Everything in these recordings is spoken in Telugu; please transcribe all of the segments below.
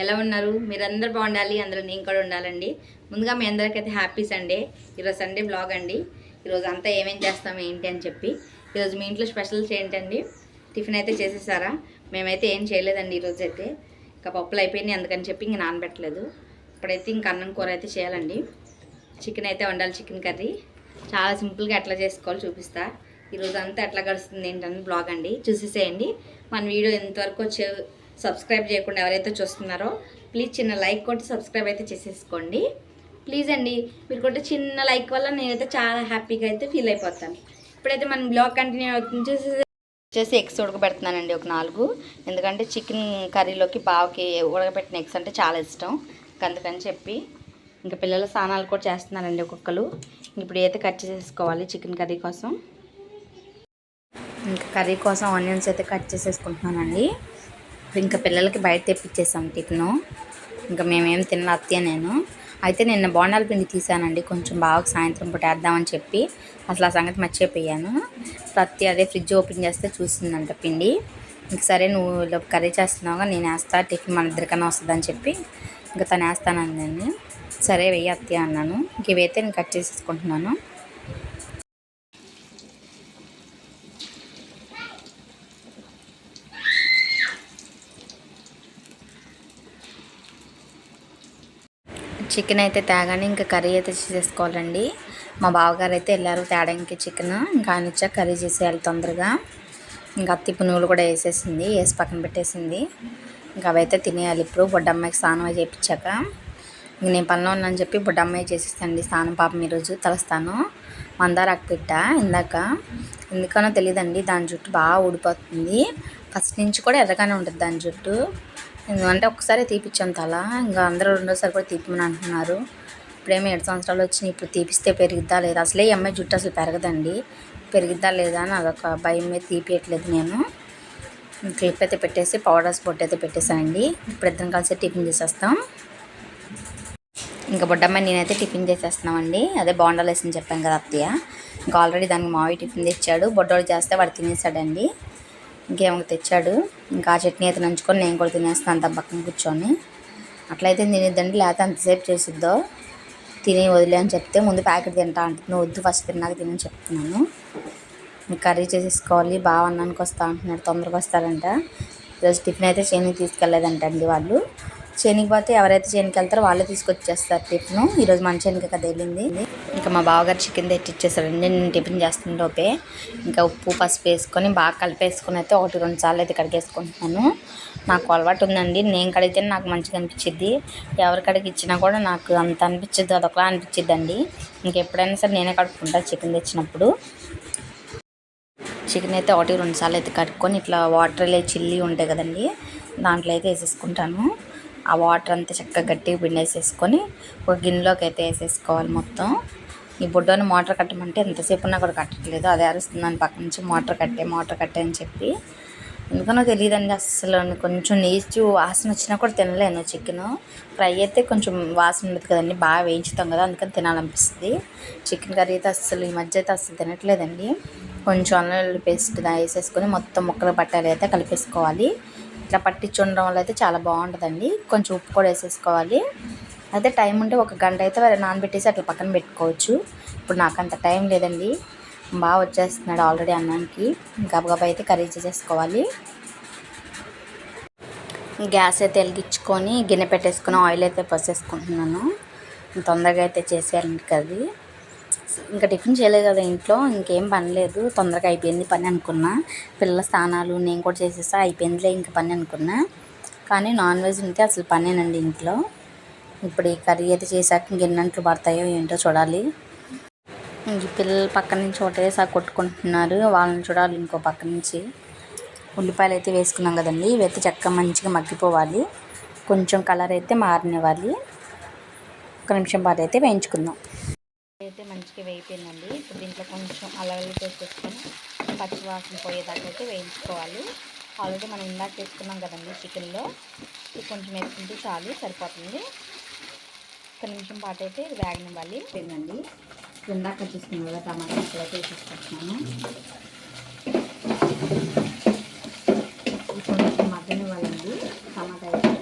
ఎలా ఉన్నారు? మీరందరూ బాగుండాలి అందులో నేను కూడా ఉండాలండి. ముందుగా మీ అందరికైతే హ్యాపీ సండే. ఈరోజు సండే బ్లాగ్ అండి. ఈరోజు అంతా ఏమేం చేస్తాం ఏంటి అని చెప్పి. ఈరోజు మీ ఇంట్లో స్పెషల్స్ ఏంటండి? టిఫిన్ అయితే చేసేసారా? మేమైతే ఏం చేయలేదండి ఈరోజు అయితే. ఇంకా పప్పులు అయిపోయినాయి అందుకని చెప్పి ఇంక నానబెట్టలేదు. ఇప్పుడైతే ఇంక అన్నం కూర అయితే చేయాలండి. చికెన్ అయితే వండాలి చికెన్ కర్రీ. చాలా సింపుల్గా ఎట్లా చేసుకోవాలో చూపిస్తా. ఈరోజు అంతా ఎట్లా గడుస్తుంది ఏంటని బ్లాగ్ అండి. చూసేసేయండి. మన వీడియో ఎంతవరకు వచ్చే సబ్స్క్రైబ్ చేయకుండా ఎవరైతే చూస్తున్నారో ప్లీజ్ చిన్న లైక్ కొట్టి సబ్స్క్రైబ్ అయితే చేసేసుకోండి. ప్లీజ్ అండి మీరు కొట్టే చిన్న లైక్ వల్ల నేనైతే చాలా హ్యాపీగా అయితే ఫీల్ అయిపోతాను. ఇప్పుడైతే మనం బ్లాగ్ కంటిన్యూ అవుతుంది. వచ్చేసి ఎగ్స్ ఉడకబెడుతున్నానండి ఒక నాలుగు. ఎందుకంటే చికెన్ కర్రీలోకి బావకి ఉడకబెట్టిన ఎగ్స్ అంటే చాలా ఇష్టం. అందుకని చెప్పి ఇంకా పిల్లల స్నానాలు కూడా చేస్తున్నానండి ఒక్కొక్కరు. ఇప్పుడు అయితే కట్ చేసేసుకోవాలి చికెన్ కర్రీ కోసం. ఇంకా కర్రీ కోసం ఆనియన్స్ అయితే కట్ చేసేసుకుంటున్నానండి. ఇంకా పిల్లలకి బయట తెప్పించేసాం టిఫిను. ఇంకా మేమేం తినలే అత్తయ్య నేను. అయితే నిన్న బోండాల పిండి తీసానండి. కొంచెం బాగా సాయంత్రం పూట వేద్దామని చెప్పి అసలు ఆ సంగతి మర్చిపోయాను. ప్రతి అదే ఫ్రిడ్జ్ ఓపెన్ చేస్తే చూసిందంట పిండి. ఇంక సరే నువ్వు కర్రీ చేస్తున్నావుగా నేను వేస్తా టిఫిన్ మన ఇద్దరికన్నా వస్తుందని చెప్పి ఇంకా తను వేస్తానండి సరే వెయ్యి అత్తయ్య అన్నాను. ఇంక ఇవైతే నేను కట్ చేసేసుకుంటున్నాను. చికెన్ అయితే తేగానే ఇంకా కర్రీ అయితే చేసేసుకోవాలండి. మా బావగారు అయితే వెళ్ళారు తేడానికి చికెన్. ఇంకా ఆయన కర్రీ చేసేయాలి తొందరగా. ఇంకా అత్తి పునుగులు కూడా వేసేసింది వేసి పక్కన పెట్టేసింది. ఇంకా అవైతే తినేయాలి ఇప్పుడు. బొడ్డమ్మాయికి స్నానం చేయించాక ఇంక నేను పనిలో ఉన్నాను చెప్పి బుడ్డమ్మాయి చేసేస్తాండి స్నానం పాపం ఈరోజు తలస్తాను. మందారాకు పెట్ట ఇందాక. ఎందుకనో తెలియదండి దాని జుట్టు బాగా ఊడిపోతుంది. ఫస్ట్ నుంచి కూడా ఎర్రగానే ఉంటుంది దాని జుట్టు. ఎందుకంటే ఒకసారి తీపిచ్చాం తల. ఇంకా అందరూ రెండోసారి కూడా తీపమని అంటున్నారు. ఇప్పుడేమో ఏడు సంవత్సరాలు వచ్చినాయి. ఇప్పుడు తీపిస్తే పెరిగిద్దా లేదా? అసలే ఈ అమ్మాయి జుట్టు అసలు పెరగదండి. పెరిగిద్దా లేదా అని అదొక భయం మీద తీపియట్లేదు నేను. క్లిప్ అయితే పెట్టేసి పౌడర్స్ బొట్టు అయితే పెట్టేశానండి. ఇప్పుడు ఇద్దరం కలిసి టిఫిన్ చేసేస్తాం. ఇంకా బొడ్డమ్మాయి నేనైతే టిఫిన్ చేసేస్తున్నామండి. అదే బాండాలు వేసి చెప్పాను కదా అత్తయ్య. ఇంకా ఆల్రెడీ దానికి మావి టిఫిన్ తెచ్చాడు. బొడ్డోడు చేస్తే వాడు తినేసాడండి. ఇంకేమో తెచ్చాడు. ఇంకా ఆ చట్నీ అయితే నంచుకొని నేను కూడా తినేస్తాను అంత పక్కన కూర్చొని. అట్లయితే తినేద్దండి లేకపోతే అంతసేపు చేసిద్దో. తిని వదిలే అని చెప్తే ముందు ప్యాకెట్ తింటా అంటుంది వద్దు ఫస్ట్ తిన్నాక తినని చెప్తున్నాను. కర్రీ చేసేసుకోవాలి బాగా అన్నానికి వస్తా అంటున్నాడు తొందరగా వస్తారంట. ఈరోజు టిఫిన్ అయితే చేయని తీసుకెళ్ళలేదంటండి వాళ్ళు. చేనికి పోతే ఎవరైతే చేనికి వెళ్తారో వాళ్ళే తీసుకొచ్చేస్తారు టిఫిన్. ఈరోజు మన చేనికి కదా వెళ్ళింది. ఇంకా మా బావగారు చికెన్ తెచ్చిచ్చేసారండి నేను టిఫిన్ చేస్తున్న లోపే. ఇంకా ఉప్పు పసుపు వేసుకొని బాగా కలిపేసుకొని అయితే ఒకటి రెండు సార్లు అయితే కడిగేసుకుంటున్నాను. నాకు అలవాటు ఉందండి. నేను కడిగితే నాకు మంచిగా అనిపించింది ఎవరి కడిగి ఇచ్చినా కూడా నాకు అంత అనిపించదు. అదొకలా అనిపించిద్ది అండి ఇంకెప్పుడైనా సరే నేనే కడుక్కుంటా చికెన్ తెచ్చినప్పుడు. చికెన్ అయితే ఒకటి రెండు సార్లు అయితే కట్టుకొని ఇట్లా వాటర్ చిల్లీ ఉంటాయి కదండి దాంట్లో అయితే వేసేసుకుంటాను. ఆ వాటర్ అంతా చక్కగా గట్టిగా పిండేసేసుకొని ఒక గిన్నెలోకి అయితే వేసేసుకోవాలి మొత్తం. ఈ బుడ్డోని మోటార్ కట్టమంటే ఎంతసేపు ఉన్నా కూడా కట్టట్లేదు. అదే అరుస్తుందని పక్క నుంచి మోటార్ కట్టే మోటార్ కట్టే అని చెప్పి. ఎందుకనో తెలియదండి అస్సలు. కొంచెం నీచు వాసన వచ్చినా కూడా తినలేను చికెన్. ఫ్రై అయితే కొంచెం వాసన ఉండదు కదండి. బాగా వేయించుతాం కదా అందుకని తినాలనిపిస్తుంది. చికెన్ కర్రీ అయితే అస్సలు ఈ మధ్య అయితే అస్సలు తినట్లేదండి. కొంచెం అల్లం పేస్ట్ వేసేసుకొని మొత్తం ముక్కలు పట్టాలి అయితే కలిపేసుకోవాలి. ఇట్లా పట్టించుండడం వల్ల అయితే చాలా బాగుంటుందండి. కొంచెం ఉప్పు కూడా వేసేసుకోవాలి. అయితే టైం ఉంటే ఒక గంట అయితే నానబెట్టేసి అట్లా పక్కన పెట్టుకోవచ్చు. ఇప్పుడు నాకు అంత టైం లేదండి. బాగా వచ్చేస్తున్నాడు ఆల్రెడీ అన్నానికి. గబగబా అయితే కర్రీ చేసేసుకోవాలి. గ్యాస్ అయితే వెలిగించుకొని గిన్నె పెట్టేసుకుని ఆయిల్ అయితే పోసేసుకుంటున్నాను. తొందరగా అయితే చేసేయాలండి కర్రీ. ఇంకా టిఫిన్ చేయలేదు కదా ఇంట్లో ఇంకేం పని లేదు. తొందరగా అయిపోయింది పని అనుకున్నా. పిల్లల స్నానాలు నేను కూడా చేసేసా అయిపోయిందిలే ఇంకా పని అనుకున్నా. కానీ నాన్ వెజ్ ఉంటే అసలు పనేనండి ఇంట్లో. ఇప్పుడు ఈ కర్రీ అయితే చేశాక ఇంకెన్నంట్లు పడతాయో ఏంటో చూడాలి. ఇంక పిల్లలు పక్క నుంచి ఒకటేసారి కొట్టుకుంటున్నారు. వాళ్ళని చూడాలి ఇంకో పక్క నుంచి. ఉల్లిపాయలు అయితే వేసుకున్నాం కదండి. ఇవైతే చెక్క మంచిగా మగ్గిపోవాలి. కొంచెం కలర్ అయితే మారినివ్వాలి. ఒక నిమిషం పాటు అయితే వేయించుకుందాం. మంచిగా వేయిపోయిందండి ఇప్పుడు దీంట్లో కొంచెం అల్లగల్లి వేసేసుకొని పచ్చివాసన పోయేదాకా అయితే వేయించుకోవాలి. ఆల్రెడీ మనం ఇందాక వేసుకున్నాం కదండి చికెన్లో. ఇది కొంచెం వేసుకుంటే చాలు సరిపోతుంది. ఒక నిమిషం పాటు అయితే ఇది వేగనివ్వాలి. పోయిందండి ఇందాక తీసుకున్నాం కదా టమాటా అట్లా అయితే వేసేసుకుంటున్నాను ఇది కొంచెం మగ్గనివ్వాలండి. టమాటా అయితే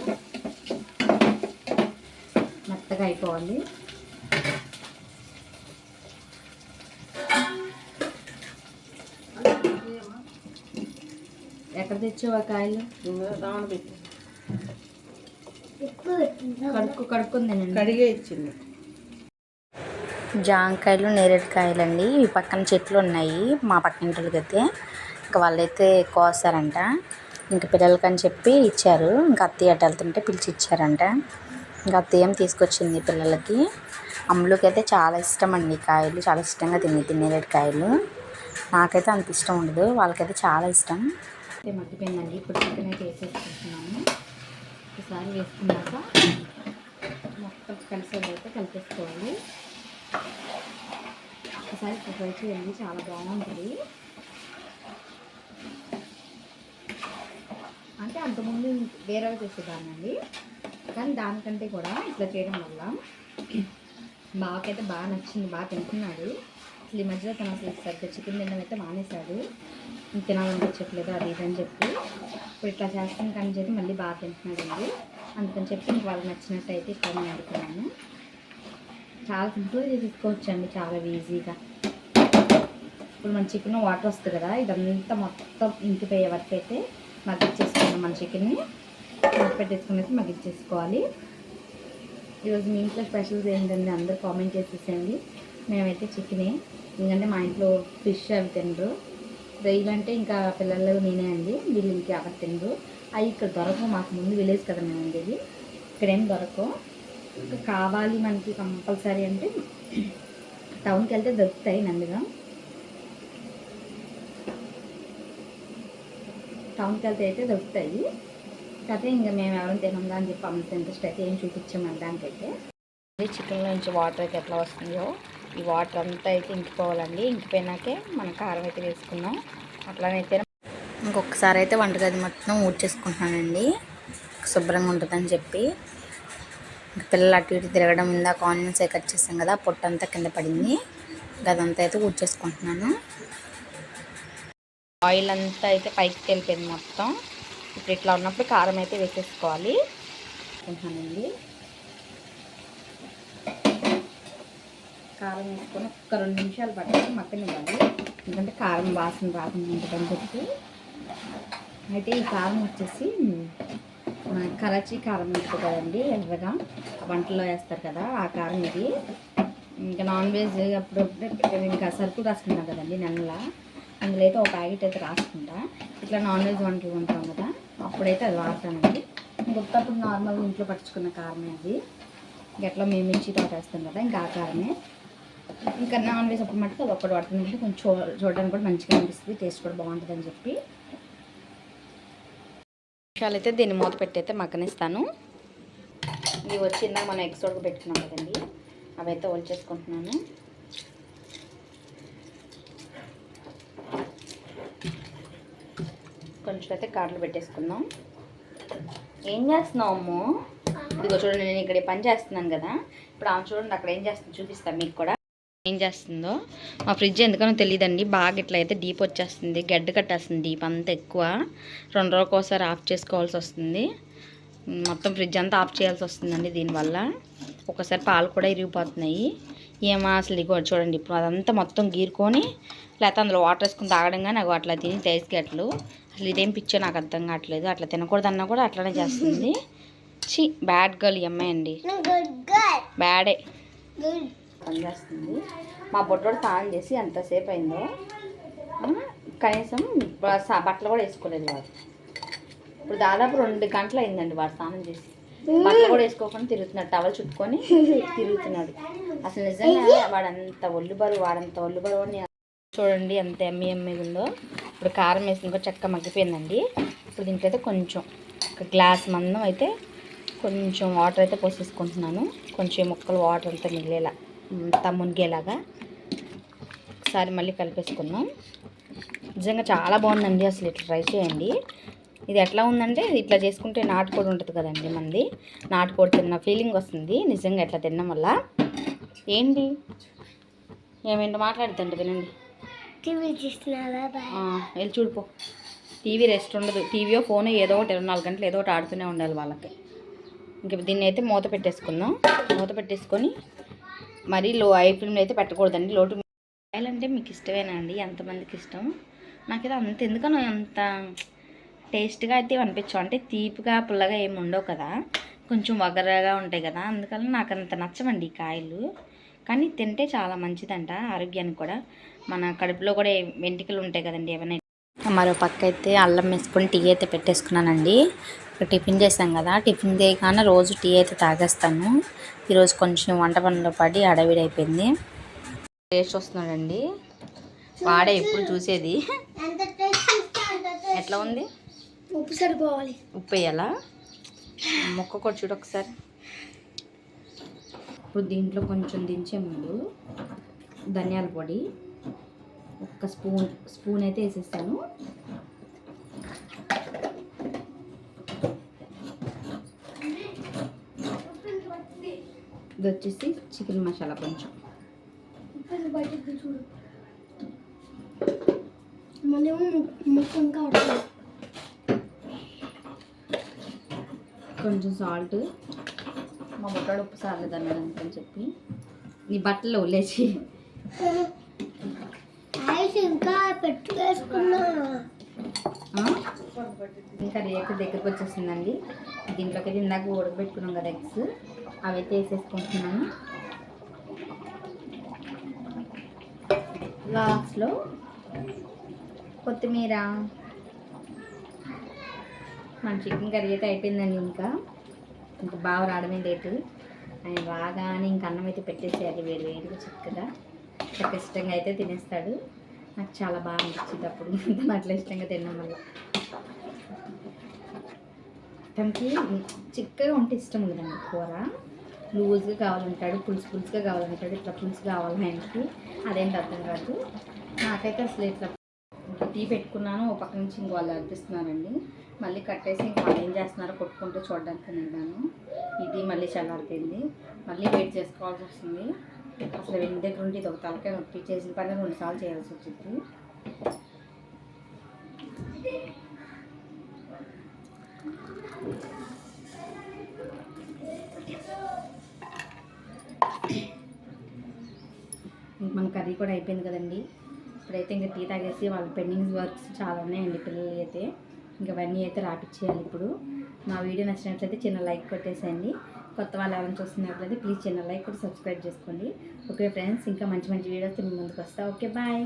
మెత్తగా అయిపోవాలి. తెచ్చావు కాయలు కడుక్కు కడుక్కుందేనండి. కడిగే ఇచ్చింది. జాంకాయలు నేరేడుకాయలు అండి ఈ పక్కన చెట్లు ఉన్నాయి మా పక్కింటికి అయితే ఇంకా వాళ్ళైతే కోస్తారంట. ఇంక పిల్లలకని చెప్పి ఇచ్చారు. ఇంకా అత్తయ్య అటు వెళ్తుంటే పిలిచి ఇచ్చారంట. ఇంకా అత్తయ్య ఏం తీసుకొచ్చింది పిల్లలకి? అమ్ములకి అయితే చాలా ఇష్టం అండి కాయలు. చాలా ఇష్టంగా తినేది నేరేడుకాయలు. నాకైతే అంత ఇష్టం ఉండదు. వాళ్ళకైతే చాలా ఇష్టం. అయితే మట్టిపోయిందండి ఇప్పుడు చికెన్ అయితే వేసేసుకుంటున్నాము ఒకసారి వేసుకున్నాక మొత్తం కలిసేదైతే కలిపేసుకోవాలి. ఒకసారి ట్రై చేయండి చాలా బాగుంటుంది. అంటే అంతకుముందు వేరేగా చేసేదాన్నండి. కానీ దానికంటే కూడా ఇట్లా చేయడం వల్ల బావకైతే బాగా నచ్చింది బాగా తింటున్నాడు. అసలు ఈ మధ్యలో తను అసలు సరిగ్గా చికెన్ తినడం అయితే మానేశాడు. తినాలనిపించట్లేదు అది ఇదని అని చెప్పి. ఇప్పుడు ఇట్లా చేస్తాను కానీ చెప్పి మళ్ళీ బాగా తింటున్నాడండి అందుకని చెప్పి మీకు వాళ్ళకి నచ్చినట్టు అయితే ఇక్కడ నేను అడుగుతున్నాను. చాలా సింపుల్గా తీసుకోవచ్చండి అండి చాలా ఈజీగా. ఇప్పుడు మన చికెన్ వాటర్ వస్తుంది కదా ఇదంతా మొత్తం ఇంకిపోయే వరకు అయితే మగ్గిచ్చేసుకున్నాం మన చికెన్ని. పెట్టేసుకుని అయితే మగ్గిచ్చేసుకోవాలి. ఈరోజు మీ ఇంట్లో స్పెషల్స్ ఏంటండి? అందరూ కామెంట్ చేసేసేయండి. మేమైతే చికెనే. ఎందుకంటే మా ఇంట్లో ఫిష్ అవి తినరు. రొయ్యలు అంటే ఇంకా పిల్లలు నేనే అండి వీళ్ళు ఇంకా ఎవరు తినరు. అవి ఇక్కడ దొరకవు మాకు ముందు విలేజ్ కదా మేము ఉండేది. ఇక్కడేం దొరకవు. ఇంకా కావాలి మనకి కంపల్సరీ అంటే టౌన్కి వెళ్తే దొరుకుతాయి నందుగా. టౌన్కి వెళ్తే అయితే దొరుకుతాయి. కాకపోతే ఇంకా మేము ఎవరైనా తినందా అని చెప్పి అంత ఇంట్రెస్ట్ అయితే ఏం చూపించాము దానికైతే చికెన్లో నుంచి వాటర్ అయితే ఎట్లా వస్తుందో. ఈ వాటర్ అంతా అయితే ఇంకిపోవాలండి. ఇంకిపోయినాకే మనం కారం అయితే వేసుకున్నాం అట్లానైతే ఇంకొకసారి అయితే వంటగది మొత్తం ఊడ్చేసుకుంటున్నానండి. శుభ్రంగా ఉంటుందని చెప్పి. పిల్లలు అటు ఇటు తిరగడం ఇందాక ఆనియన్స్ కట్ చేసాం కదా పొట్టంతా కింద పడింది. గదంతా అయితే ఊడ్చేసుకుంటున్నాను. ఆయిల్ అంతా అయితే పైకి వెళ్ళిపోయింది మొత్తం. ఇప్పుడు ఇట్లా ఉన్నప్పుడు కారం అయితే వేసేసుకోవాలి. అనుకుంటున్నానండి కారం వేసుకొని ఒక రెండు నిమిషాలు పట్టుకొని మక్కనివ్వాలి ఎందుకంటే కారం వాసన రాకుండా ఉంటుందని చెప్పి. అయితే ఈ కారం వచ్చేసి మన కరాచీ కారం ఉంటుంది కదండి ఎర్రగా. వంటలో వేస్తారు కదా ఆ కారం ఇది. ఇంకా నాన్ వెజ్ అప్పుడప్పుడు ఇంకా సరుకులు రాసుకుంటాం కదండి నెలల. అందులో అయితే ఒక ప్యాకెట్ అయితే రాసుకుంటా. ఇట్లా నాన్ వెజ్ వంటలు ఉంటాం కదా అప్పుడైతే అది వాడతానండి. ఇంకొకప్పుడు నార్మల్గా ఇంట్లో పట్టుకున్న కారమే అది. ఎట్లా మేము మిర్చి తోట వేస్తాం కదా ఇంకా ఆ కారమే. ఇంకా నాన్ వెజ్ అప్పుడు మటుకు అది ఒక్కటి పడుతుంది కొంచెం చూ చూడడానికి కూడా మంచిగా అనిపిస్తుంది టేస్ట్ కూడా బాగుంటుంది అని చెప్పి. విషయాలు అయితే దీన్ని మూత పెట్టి అయితే మగ్గనిస్తాను. ఇవి వచ్చిందా మనం ఎగ్స్ ఉడక పెట్టుకున్నాం కదండి అవి అయితే ఒలిచేసుకుంటున్నాను కొంచెం అయితే కాడలు పెట్టేసుకుందాం. ఏం చేస్తున్నావు అమ్మో? ఇదిగో చూడండి నేను ఇక్కడ పని చేస్తున్నాను కదా. ఇప్పుడు ఆమె చూడండి అక్కడ ఏం చేస్తుంది చూపిస్తాను మీకు కూడా. ఏం చేస్తుందో? మా ఫ్రిడ్జ్ ఎందుకనో తెలియదండి బాగా ఇట్లా అయితే డీప్ వచ్చేస్తుంది. గడ్డ కట్టేస్తుంది డీప్ అంతా ఎక్కువ. రెండు రోజులకు ఒకసారి ఆఫ్ చేసుకోవాల్సి వస్తుంది. మొత్తం ఫ్రిడ్జ్ అంతా ఆఫ్ చేయాల్సి వస్తుందండి దీనివల్ల. ఒకసారి పాలు కూడా ఇరిగిపోతున్నాయి. ఏమో అసలు ఇగో చూడండి. ఇప్పుడు అదంతా మొత్తం గీరుకొని లేకపోతే అందులో వాటర్ వేసుకుని తాగడం కానీ నాకు అట్లా తిని గట్లు. అసలు ఇదేం పిచ్చో నాకు అర్థం కావట్లేదు. అట్లా తినకూడదన్నా కూడా అట్లనే చేస్తుంది. చి బ్యాడ్ గర్ల్ ఈ అమ్మాయి అండి. బ్యాడే. పనిచేస్తుంది. మా బొడ్డోడు స్నానం చేసి ఎంతసేపు అయిందో కనీసం బట్టలు కూడా వేసుకోలేదు వాడు. ఇప్పుడు దాదాపు రెండు గంటలు అయిందండి వాడు స్నానం చేసి. బట్టలు కూడా వేసుకోకుండా తిరుగుతున్నాడు టవల్ చుట్టుకొని తిరుగుతున్నాడు. అసలు నిజంగా వాడు అంత ఒళ్ళు బరువు వాడంత ఒళ్ళు బరువు అని చూడండి ఎంత ఎమ్మి ఎమ్మి ఉందో. ఇప్పుడు కారం వేసి ఇంకో చెక్క మగ్గిపోయిందండి. ఇప్పుడు దీంట్లో అయితే కొంచెం ఒక గ్లాస్ మందం అయితే కొంచెం వాటర్ అయితే పోసేసుకుంటున్నాను. కొంచెం ముక్కలు వాటర్ అంతా మిగిలేలా. మునిగేలాగా ఒకసారి మళ్ళీ కలిపేసుకుందాం. నిజంగా చాలా బాగుందండి అసలు ఇట్లా ట్రై చేయండి. ఇది ఎట్లా ఉందంటే ఇట్లా చేసుకుంటే నాటుకోడి ఉంటుంది కదండి మంది నాటుకోడి తిన్న ఫీలింగ్ వస్తుంది. నిజంగా ఎట్లా తినడం వల్ల. ఏంటి? ఏమేంటో మాట్లాడుతుంటే వినండి. వెళ్ళి చూడిపో టీవీ రెస్ట్ ఉండదు. టీవీయో ఫోన్ ఏదో ఒకటి ఇరవై నాలుగు గంటలు ఏదో ఒకటి ఆడుతూనే ఉండాలి వాళ్ళకి. ఇంక దీన్ని అయితే మూత పెట్టేసుకుందాం. మూత పెట్టేసుకొని మరీ లో ఐ ఫ్లేమ్లో అయితే పెట్టకూడదండి లోటు కాయలు అంటే మీకు ఇష్టమేనా అండి? ఎంతమందికి ఇష్టం? నాకైతే అంత ఎందుకనో అంత టేస్ట్గా అయితే అనిపించవు. అంటే తీపిగా పుల్లగా ఏమి ఉండవు కదా. కొంచెం వగరగా ఉంటాయి కదా. అందుకని నాకు అంత నచ్చమండి ఈ కాయలు. కానీ తింటే చాలా మంచిదంట ఆరోగ్యానికి కూడా. మన కడుపులో కూడా వెంట్రుకలు ఉంటాయి కదండి ఏమైనా. మరో పక్క అయితే అల్లం వేసుకొని టీ అయితే పెట్టేసుకున్నానండి. టిఫిన్ చేశాం కదా టిఫిన్ చేయగానే రోజు టీ అయితే తాగేస్తాను. ఈరోజు కొంచెం వంట పనిలో పడి అడవిడి అయిపోయింది. టేస్ట్ వస్తున్నాడండి వాడే ఎప్పుడు చూసేది. ఎట్లా ఉంది? ఉప్పు సరిపోవాలి. ఉప్పు వేయాలా? మొక్క కూడా చూడు ఒకసారి. ఇప్పుడు దీంట్లో కొంచెం దించే ముందు ధనియాల పొడి ఒక్క స్పూన్ స్పూన్ అయితే వేసేస్తాను. ఇది వచ్చేసి చికెన్ మసాలా కొంచెం. కొంచెం సాల్ట్ మా బుట్టాడు ఉప్పు సార్లేదు అన్నాడు అని చెప్పి. నీ బట్టలు వదిలేసి. ఇంకా? ఇంకా రేపు దగ్గరకు వచ్చేసిందండి. దీంట్లోకి ఇందాక ఉడకబెట్టుకున్నాం కదా ఎగ్స్. అవి అయితే వేసేసుకుంటున్నాను లాస్ట్లో కొత్తిమీర. మన చికెన్ కర్రీ అయితే అయిపోయిందండి ఇంకా. ఇంకా బాగా రావడమే లేటు ఆయన బాగా అని ఇంకా అన్నం అయితే పెట్టేసేయాలి వేడి వేడిగా చక్కగా. చక్క ఇష్టంగా అయితే తినేస్తాడు. నాకు చాలా బాగా అనిపించింది అప్పుడు. తను అట్లా ఇష్టంగా తినడం వల్ల. తనకి చిక్కగా ఉంటే ఇష్టం ఉండదండి కూర. లూజ్గా కావాలంటాడు పులుసు పులుసుగా కావాలంటాడు ఇట్లా పులుసు కావాలి ఆయనకి అదేంటి అర్థం కాదు. నాకైతే అసలు ఇట్లా టీ పెట్టుకున్నాను ఒక పక్క నుంచి ఇంకో వాళ్ళు అర్పిస్తున్నారండి మళ్ళీ కట్టేసి ఇంకా వాళ్ళు ఏం చేస్తున్నారో కొట్టుకుంటూ చూడడానికి వెళ్ళాను. ఇది మళ్ళీ చల్లారిపోయింది. మళ్ళీ వెయిట్ చేసుకోవాల్సి వస్తుంది. అసలు వెండి దగ్గర ఉంటే ఇది ఒక తలకాయ నొప్పి చేసిన పని రెండుసార్లు చేయాల్సి వచ్చింది. ఇంక మన కర్రీ కూడా అయిపోయింది కదండి. ఇప్పుడైతే ఇంకా టీ తాగేసి వాళ్ళ పెండింగ్ వర్క్స్ చాలా ఉన్నాయండి పిల్లలు అయితే. ఇంకా అవన్నీ అయితే రాపిచ్చేయాలి ఇప్పుడు. మా వీడియో నచ్చినట్లయితే చిన్న లైక్ కొట్టేసేయండి. కొత్త వాళ్ళు ఎవరైనా చూస్తున్నట్లయితే ప్లీజ్ చిన్న లైక్ కూడా సబ్స్క్రైబ్ చేసుకోండి. ఓకే ఫ్రెండ్స్ ఇంకా మంచి మంచి వీడియోస్ మీ ముందుకు వస్తా. Okay bye.